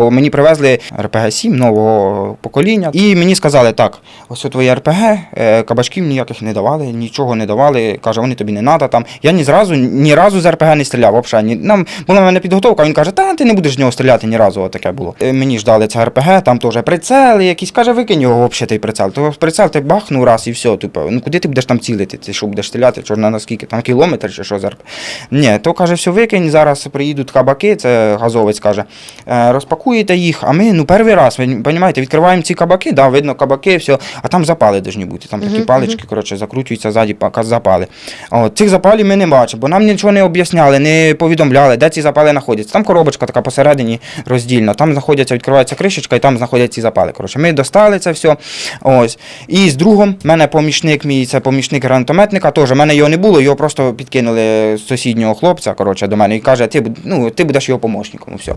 Бо Мені привезли РПГ-7 нового покоління, і мені сказали, так, ось твоє РПГ, е, кабачків ніяких не давали, нічого не давали. Каже, вони тобі не треба там. Я ні зразу, ні разу з РПГ не стріляв. Ні, нам була в мене підготовка, він каже, та ти не будеш з нього стріляти ні разу. Отаке було. Е, Мені ж дали це РПГ, там теж прицели якісь. Каже, викинь його взагалі той прицел. То прицел ти бахнув раз і все. Типу, ну куди ти будеш там цілити? Ти що будеш стріляти? Чорна наскільки? Там кілометр чи що з РПГ? Ні, то каже, все викинь. Зараз приїдуть кабаки, це газовець каже. «е, Розпакуєте їх, а ми ну перший раз, ви розумієте, відкриваємо ці кабаки, да, видно кабаки, все, а там запали повинні бути. Там такі палички, коротше, закручуються ззаді, запали. От, цих запалів ми не бачимо, бо нам нічого не об'ясняли, не повідомляли, де ці запали знаходяться. Там коробочка така посередині роздільна, там знаходяться, відкривається кришечка, і там знаходяться ці запали. Коротше, ми достали це все. Ось. І з другом, мене помічник мій, це помічник гранатометника, теж мене його не було, його просто підкинули з сусіднього хлопця, коротше, до мене і каже, ти, ну, ти будеш його помощником. Все.